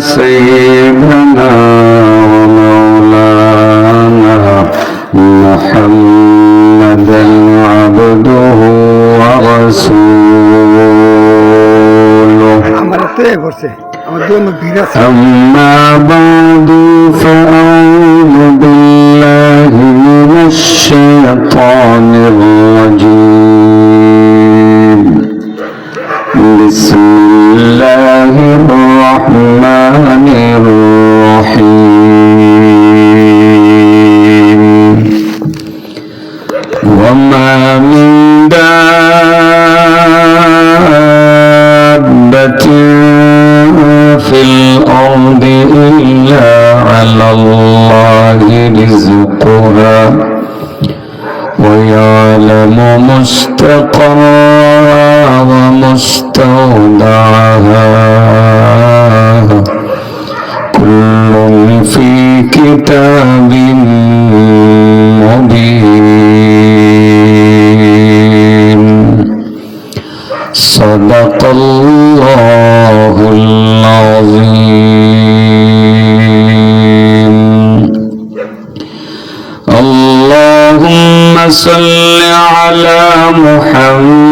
سيدنا ومولانا محمدا عبده ورسوله. أما بعد فأعوذ بسم الله ومستودعها كل في كتاب مبين. صدق الله العظيم. اللهم صل على محمد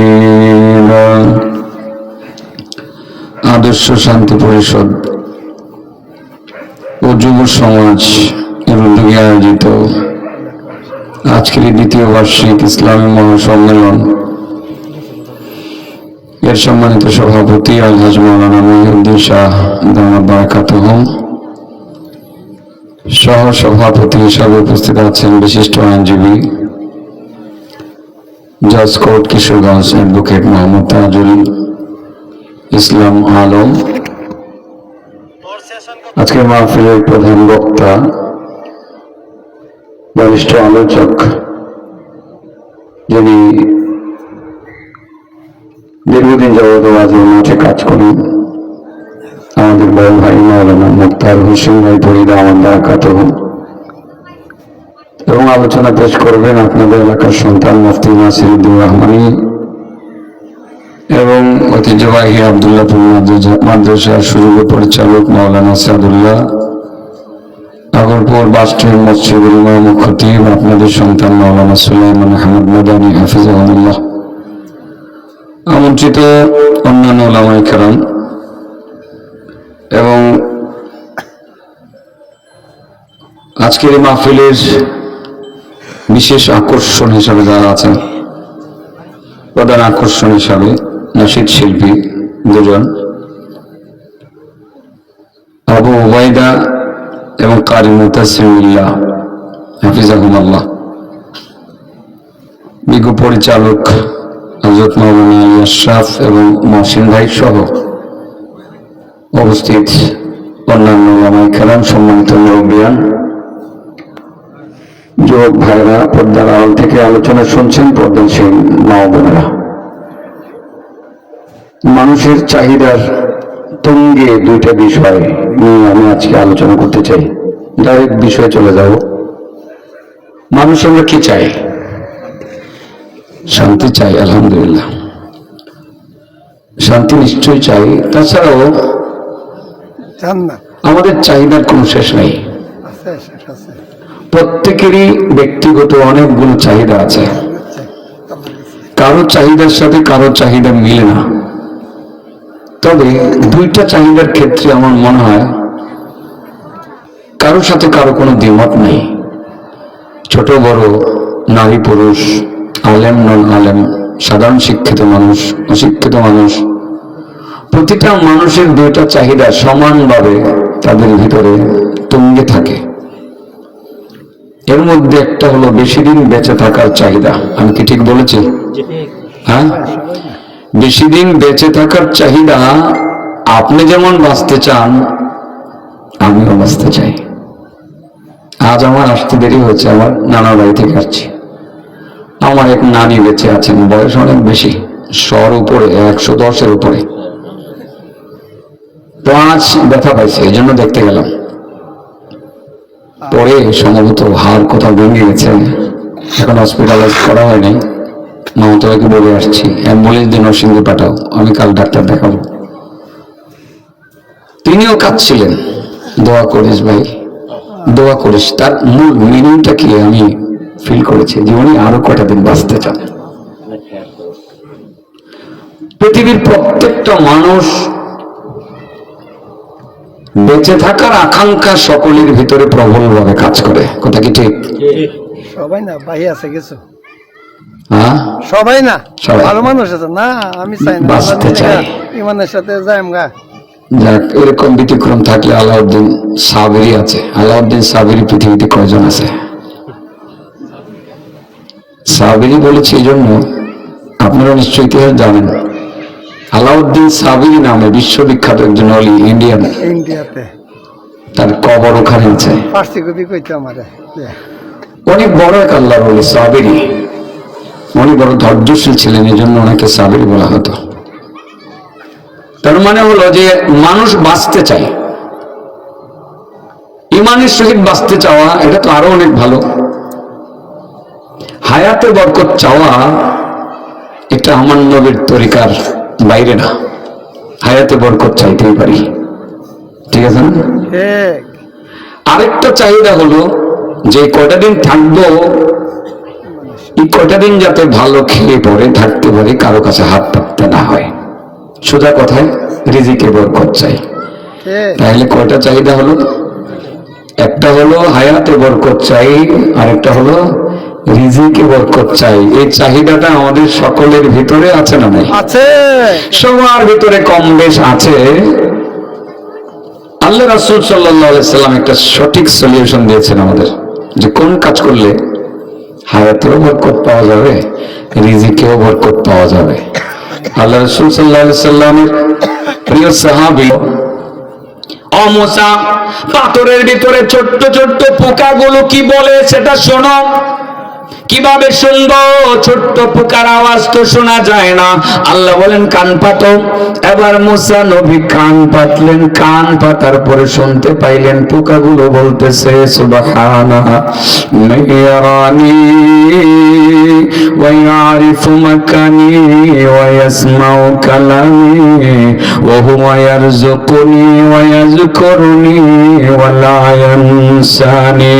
আদর্শ শান্তি পরিষদ ও যুব সমাজ এর উদ্যোগে আয়োজিত আজকের দ্বিতীয় বার্ষিক ইসলামী মহাসম্মেলন। এর সম্মানিত সভাপতি আলহাজ মৌলানা মহিউদ্দিন শাহ দামাদ বারাকাতুহ। সহ সভাপতি হিসাবে উপস্থিত আছেন বিশিষ্ট আইনজীবী জজ কোর্ট কিশোরগঞ্জ অ্যাডভোকেট মোহাম্মদ তাজুল। ইসলাম আলম। আজকের মাহফিলের প্রধান বক্তা, বরিষ্ঠ আলোচক, যিনি দীর্ঘদিন যাবত ওয়াজের মাঠে কাজ করেন, আমাদের বড় ভাই মাওলানা মুক্তার হোসেন ভাই ফরিদা আমার বারাকাত এবং আলোচনা পেশ করবেন আপনাদের এলাকার সন্তান মুফতি নাসিরুদ্দিন রহমানী এবং ঐতিহ্যবাহী আবদুল্লাপুর মাদ্রাসা- মাদ্রাসার সুযোগ্য পরিচালক মাওলানা সাদুল্লাহ। আগরপুর বাস্টের মসজিদুল ইমাম খতিব আপনাদের সন্তান মাওলানা সুলাইমান আহমদ মাদানী, হাফিজাহুল্লাহ। আমন্ত্রিত অন্যান্য ওলামাই কেরাম এবং আজকের এই মাহফিলের বিশেষ আকর্ষণ হিসাবে যারা আছেন, প্রধান আকর্ষণ হিসাবে নাসিদ শিল্পী দুজন। আবু ওবায়দা এবং কারি মুতাসিমুল্লাহ হাফিজাহুমাল্লাহ। বিজ্ঞ পরিচালক হজরত মৌলানা আলী এবং মহসিন ভাই সহ উপস্থিত অন্যান্য ওলামাই খেলাম সম্মানিত মুরব্বিয়ান, যুবক ভাইরা পর্দার আড়াল থেকে আলোচনা শুনছেন পর্দাশীল মা ও বোনেরা। মানুষের চাহিদার তুঙ্গে দুইটা বিষয় নিয়ে আমি আজকে আলোচনা করতে চাই। ডাইরেক্ট বিষয়ে চলে যাব। মানুষ আমরা কি চাই? শান্তি চাই আলহামদুলিল্লাহ। শান্তি নিশ্চয়ই চাই। তাছাড়াও আমাদের চাহিদার কোনো শেষ নেই। প্রত্যেকেরই ব্যক্তিগত অনেকগুলো চাহিদা আছে। কারও চাহিদার সাথে কারও চাহিদা মিলে না। তবে দুইটা চাহিদার ক্ষেত্রে আমার মনে হয় কারোর সাথে কারও কোনো দ্বিমত নেই। ছোট বড় নারী পুরুষ আলেম নন আলেম সাধারণ শিক্ষিত মানুষ অশিক্ষিত মানুষ প্রতিটা মানুষের দুইটা চাহিদা সমানভাবে তাদের ভিতরে তুঙ্গে থাকে। এর মধ্যে একটা হলো বেশি দিন বেঁচে থাকার চাহিদা। আমি কি ঠিক বলেছি? হ্যাঁ? বেশি দিন বেঁচে থাকার চাহিদা আপনি যেমন বাঁচতে চান, আমিও বাঁচতে চাই। আজ আমার আসতে দেরি হয়েছে, আমার নানা বাড়ি থেকে আসছি। আমার এক নানি বেঁচে আছেন, বয়স অনেক বেশি শর উপরে, একশো দশের উপরে। পাঁচ ব্যথা পাইছে, এই জন্য দেখতে গেলাম। পরে সম্ভবত হাড় কোথাও ভেঙে গেছে। এখন হসপিটালাইজ করা হয়নি মমতাকে বলে আসছি অ্যাম্বুলেন্স দিয়ে নরসিংদী পাঠাও, আমি কাল ডাক্তার দেখাবো। তিনিও কাঁদছিলেন। দোয়া করিস ভাই, দোয়া করিস। তার মূল মিনিংটা কি আমি ফিল করেছি, যে উনি আরও কটা দিন বাঁচতে চান। পৃথিবীর প্রত্যেকটা মানুষ বেঁচে থাকার আকাঙ্ক্ষা সকলের ভিতরে প্রবলভাবে কাজ করে। কথা কি ঠিক? সবাই না বাহি আছে কিছু। সবাই না? ভালো মানুষ আছে? না আমি চাই না। ইমানের সাথে যাইম গা। যাক এরকম ব্যতিক্রম থাকলে আলাউদ্দিন সাবেরি আছে। আলাউদ্দিন সাবেরি পৃথিবীতে কয়জন আছে? সাবেরি বলেছি এই জন্য আপনারা নিশ্চয়ই ইতিহাস জানেন। আলাউদ্দিন সাবেরি নামে বিশ্ববিখ্যাত একজন অলি ইন্ডিয়ান। ইন্ডিয়াতে। তার কবর ওখানে আছে। ফার্সি কপি কইতে আমারে। অনেক বড় এক আল্লাহ বলি সাবেরি উনি বড় ধৈর্যশীল ছিলেন এই জন্য ওনাকে সাবেরি বলা হতো। তার মানে হলো যে মানুষ বাঁচতে চায়। ইমানের সহিত বাঁচতে চাওয়া এটা তো আরও অনেক ভালো। হায়াতে বরকত চাওয়া এটা আমার নবীর তরিকার বাইরে না। হায়াতে বরকত চাইতেই পারি। ঠিক আছে না? আরেকটা চাহিদা হলো যে কয়টা দিন থাকব এই কয়টা দিন যাতে ভালো খেয়ে পরে থাকতে পারে কারও কাছে হাত পাততে না হয়। সোজা কথায় রিজিকে বরকত চাই। তাহলে কয়টা চাহিদা হলো? একটা হলো হায়াতে বরকত চাই আরেকটা হলো রিজিকে বরকত চাই। এই চাহিদাটা আমাদের সকলের ভিতরে আছে না নাই? আছে। সবার ভিতরে কম বেশ আছে। আল্লাহ রাসুল সাল্লাম একটা সঠিক সলিউশন দিয়েছেন আমাদের যে কোন কাজ করলে হায়াতেও বরকত পাওয়া যাবে, রিজিকেও বরকত পাওয়া যাবে। আল্লাহ রসুল সাল্লাহ সাল্লামের প্রিয় সাহাবি অমসা পাথরের ভিতরে ছোট্ট ছোট্ট পোকাগুলো কি বলে সেটা শোনো। কিভাবে শুনবো ছোট্ট পোকার আওয়াজ তো শোনা যায় না আল্লাহ বলেন কান পাতো এবার মুসা নবী কান পাতলেন কান পাতার পরে শুনতে পাইলেন পোকাগুলো বলতেছে সুবহানা মাইয়ারানি ويعرف مكاني ويسمع كلامي وهو يرزقني ويذكرني ولا ينساني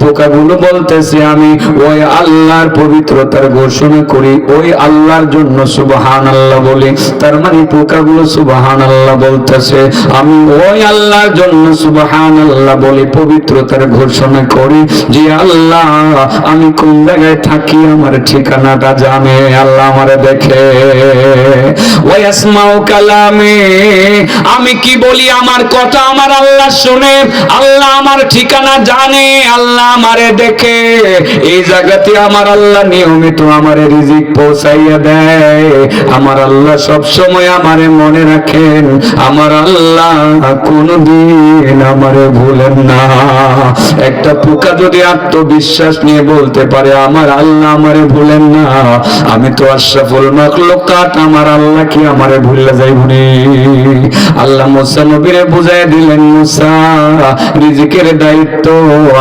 পোকাগুলো বলতেছে আমি ওই আল্লাহর পবিত্রতার ঘোষণা করি, ওই আল্লাহর জন্য সুবহান আল্লাহ বলি। তার মানে পোকাগুলো সুবহান আল্লাহ বলতেছে। আমি ওই আল্লাহর জন্য সুবহান আল্লাহ বলি, পবিত্রতার ঘোষণা করি যে, আল্লাহ, আমি কোন জায়গায় থাকি আমার ঠিকানাটা জানে, আল্লাহ আমারে দেখে। ওয়াসমাউ কালামে, আমি কি বলি, আমার কথা আমার আল্লাহ শুনে, আল্লাহ আমার ঠিকানা জানে, আল্লাহ আমারে দেখে। এই জায়গাতে আমার আল্লাহ নিয়মিত আমারে রিজিক পৌঁছাইয়া দেয়। আমার আল্লাহ সব সময় আমারে মনে রাখেন, আমার আল্লাহ কোনদিন আমারে ভুলেন না। একটা পোকা যদি আত্মবিশ্বাস নিয়ে বলতে পারে, আমার আল্লাহ আমারে ভুলেন না, আমি তো আশরাফুল মাখলুকাত, আমার আল্লাহ কি আমারে ভুলে যাইবনি? আল্লাহ মুসা নবীরে বুঝাই দিলেন, মুসা, রিজিকের দায়িত্ব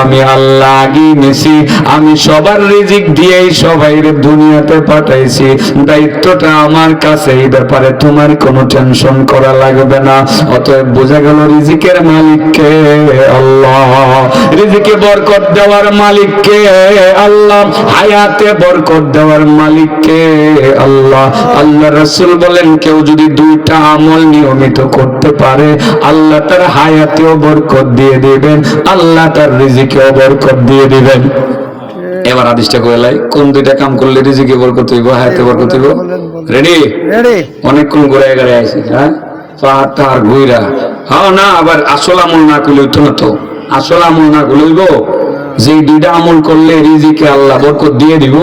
আমি আল্লাহ আগেই নিছি, আমি সবার রিজিক দিয়েই সবাই দুনিয়াতে পাঠাইছি। দায়িত্বটা আমার কাছে, এই ব্যাপারে তোমার কোনো টেনশন করা লাগবে না। অতএব বোঝা গেল রিজিকের মালিককে আল্লাহ। রিজিকে বরকত দেওয়ার মালিককে আল্লাহ। হায়াতে বরকত দেওয়ার মালিককে আল্লাহ। আল্লাহ রসুল বলেন, কেউ যদি দুইটা আমল নিয়মিত করতে পারে, আল্লাহ তার হায়াতেও বরকত দিয়ে দিবেন, আল্লাহ তার রিজিকেও বরকত দিয়ে দিবেন। এবার আদিশটা কইলাই কোন দুইটা কাম করলে রিজিকে বরকত হইব হায়াতে বরকত হইব? রেডি রেডি অনেকক্ষণ ঘুরে ঘুরে আইছি হ্যাঁ? পাহাড় তার ঘুইরা। হ্যাঁ না আবার আসল আমল না করলে উঠো না তো। আসল আমল না করলে যেই দুইটা আমল করলে রিজিকে আল্লাহ বরকত দিয়ে দিব,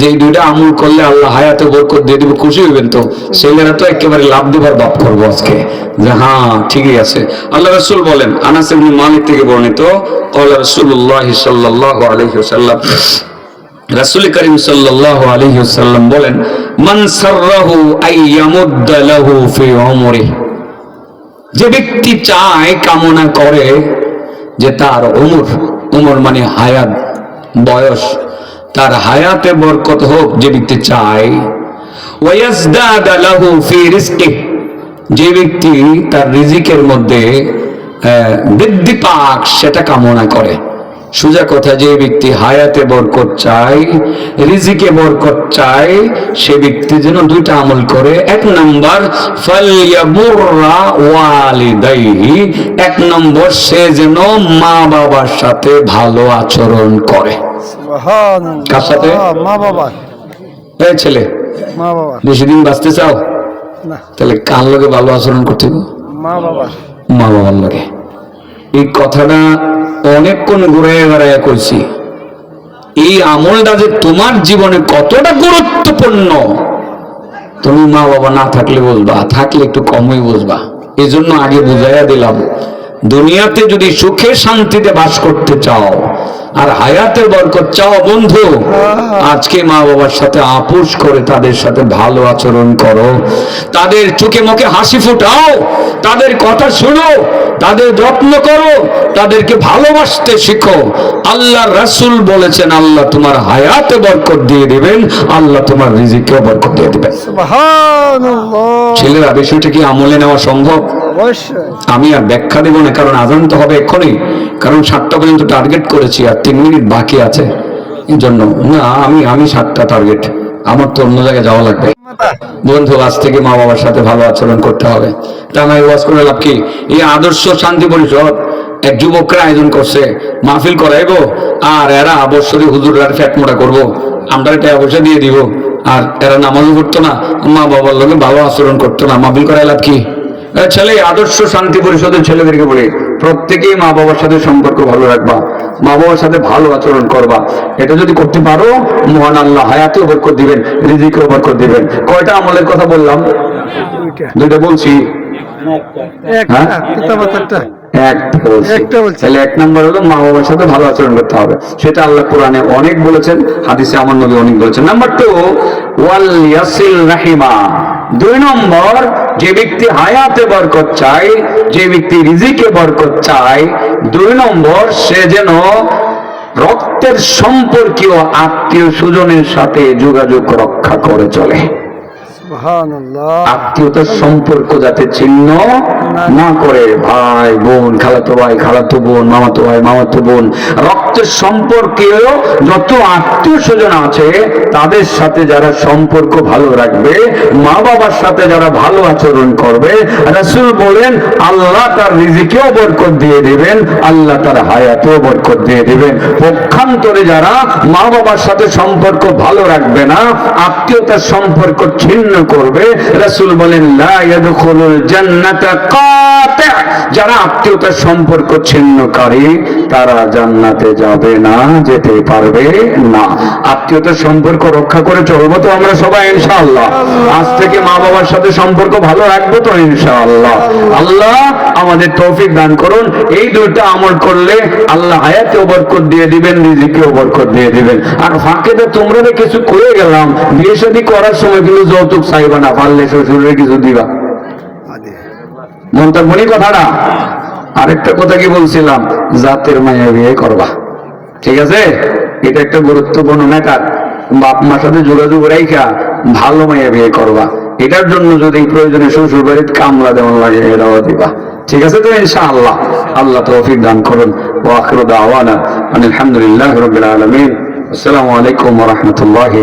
যেই দুইটা আমল করলে আল্লাহ হায়াতে বরকত দিয়ে দিব, খুশি হইবেন তো? ছেলেরা তো একেবারে লাভ দিবার বাপ করব আজকে। যে হ্যাঁ ঠিকই আছে। আল্লাহ রসুল বলেন, আনাস ইবনে মালিক থেকে বর্ণিত আল্লাহ রসুল্লাহ সাল্লাল্লাহু আলাইহি ওয়াসাল্লাম, রাসূল করিম সাল্লাল্লাহু আলাইহি ওয়াসাল্লাম বলেন, মান সাররাহু আইয়ামুদ্দা লাহু ফি উমরিহি। যে ব্যক্তি চায়, কামনা করে যে তার উমর উমর মানে হায়াত, বয়স। তার হায়াতে বরকত হোক যে ব্যক্তি চায়। যে ব্যক্তি তার রিজিকের মধ্যে বৃদ্ধি পাক, সেটা কামনা করে। সোজা কথা যে ব্যক্তি হায়াতে বরকত চায় রিজিকে বরকত চায় সে ব্যক্তি যেন দুইটা আমল করে। এক নাম্বার এক নম্বর সে যেন মা বাবার সাথে ভালো আচরণ করে। কার সাথে? মা বাবা এই ছেলে মা বাবা বেশি দিন বাঁচতে চাও? তাহলে কার লোকে ভালো আচরণ করতে হবে? মা বাবা মা বাবার লোকে এই কথাটা অনেকক্ষণ ঘুরে বেড়াইয়া করছি এই আমলটা যে তোমার জীবনে কতটা গুরুত্বপূর্ণ, তুমি মা বাবা না থাকলে বুঝবা, থাকলে একটু কমই বুঝবা। এজন্য জন্য আগে বুঝাইয়া দিলাম, দুনিয়াতে যদি সুখে শান্তিতে বাস করতে চাও আর হায়াতের বরকত চাও বন্ধু। আজকে মা বাবার সাথে আপোষ করে তাদের সাথে ভালো আচরণ করো। তাদের চোখে মুখে হাসি ফুটাও। তাদের কথা শোনো। তাদের যত্ন করো। তাদেরকে ভালোবাসতে শিখো। আল্লাহ রাসূল বলেছেন আল্লাহ তোমার হায়াতে বরকত দিয়ে দিবেন। আল্লাহ তোমার রিজিকেও বরকত দিয়ে দিবেন। ছেলেরা বিষয়টা কি আমলে নেওয়া সম্ভব? আমি আর ব্যাখ্যা দেবো না, কারণ আজান তো হবে এক্ষুনি। কারণ সাতটা পর্যন্ত টার্গেট করেছি আর তিন মিনিট বাকি আছে এই জন্য। না, আমি আমি সাতটা টার্গেট আমার তো অন্য জায়গায় যাওয়া লাগবে। বন্ধু, আজ থেকে মা বাবার সাথে ভালো আচরণ করতে হবে। ওয়াজ করে লাভ কি? এই আদর্শ শান্তি পরিষদ এক যুবকরা আয়োজন করছে। মাহফিল করাইবো আর এরা বৎসরে হুজুর আর ফ্যাট মোটা করব। আমরা টাকা পয়সা দিয়ে দিব। আর এরা নামাজও করতো না, মা বাবার লোকে ভালো আচরণ করতো না। মাহফিল করাই লাভ কি? ছেলে আদর্শ শান্তি পরিষদের ছেলেদেরকে বলি প্রত্যেকেই মা বাবার সাথে সম্পর্ক ভালো রাখবা মা বাবার সাথে ভালো আচরণ করবা। এটা যদি করতে পারো মহান আল্লাহ হায়াতে বরকত দিবেন রিজিকে বরকত দিবেন। কয়টা আমলের কথা বললাম? দুইটা। দুইটা বলছি। হ্যাঁ? পিতামাতারটা একটা বলছি। একটা বলছি। তাহলে এক নম্বর হলো মা বাবার সাথে ভালো আচরণ করতে হবে। সেটা আল্লাহ কোরআনে অনেক বলেছেন হাদিসে আমার নবী অনেক বলেছেন। নাম্বার টু ওয়াল ইয়াসিল রাহিমা। দুই নম্বর যে ব্যক্তি হায়াতে বরকত চায় যে ব্যক্তি রিজিকে বরকত চায় দুই নম্বর সে যেন রক্তের সম্পর্কীয় আত্মীয় স্বজনের সাথে যোগাযোগ রক্ষা করে চলে। আত্মীয়তার সম্পর্ক যাতে ছিন্ন না করে, ভাই, বোন, খালাতো ভাই, খালাতো বোন, মামাতো ভাই, মামাতো বোন, রক্তের সম্পর্কেও যত আত্মীয় স্বজন আছে, তাদের সাথে যারা সম্পর্ক ভালো রাখবে মা বাবার সাথে যারা ভালো আচরণ করবে, রাসূল বলেন, আল্লাহ তার রিজিকেও বরকত দিয়ে দিবেন, আল্লাহ তার হায়াতেও বরকত দিয়ে দেবেন। পক্ষান্তরে যারা মা বাবার সাথে সম্পর্ক ভালো রাখবে না, আত্মীয়তার সম্পর্ক ছিন্ন করবে, রাসূল বলেন যারা আত্মীয়তার সম্পর্ক ছিন্নকারী, তারা জান্নাতে যাবে না, যেতে পারবে না। আত্মীয়তার সম্পর্ক রক্ষা করে চলবো তো আমরা সবাই, ইনশাআল্লাহ। আজ থেকে মা বাবার সাথে সম্পর্ক ভালো রাখব তো, ইনশাআল্লাহ। আল্লাহ আমাদের তৌফিক দান করুন। এই দুইটা আমল করলে আল্লাহ হায়াতেও বরকত দিয়ে দিবেন, রিজিকেও বরকত দিয়ে দিবেন। আর ফাঁকে তো তোমরা কিছু করে গেলাম। বিয়ে শাদী করার সময় কিন্তু যৌতুক চাইবা না পারলে কিছু দিবা। মন্তব্য কথাটা। আরেকটা কথা কি বলছিলাম? জাতের মায়া বিয়ে করবা। ঠিক আছে? এটা একটা গুরুত্বপূর্ণ ম্যাটার। বাপ মার সাথে যোগাযোগ রাইখা ভালো মেয়ে বিয়ে করবা। এটার জন্য যদি প্রয়োজনে শ্বশুর বাড়িতে কামলা দেওয়ান লাগে এটাও দিবা। ঠিক আছে তো ইনশাআল্লাহ? আল্লাহ তৌফিক দান করুন। ওয়া আখিরু দাওয়ানা আলহামদুলিল্লাহ রাব্বিল আলামিন। আসসালামু আলাইকুম রাহমাতুল্লাহি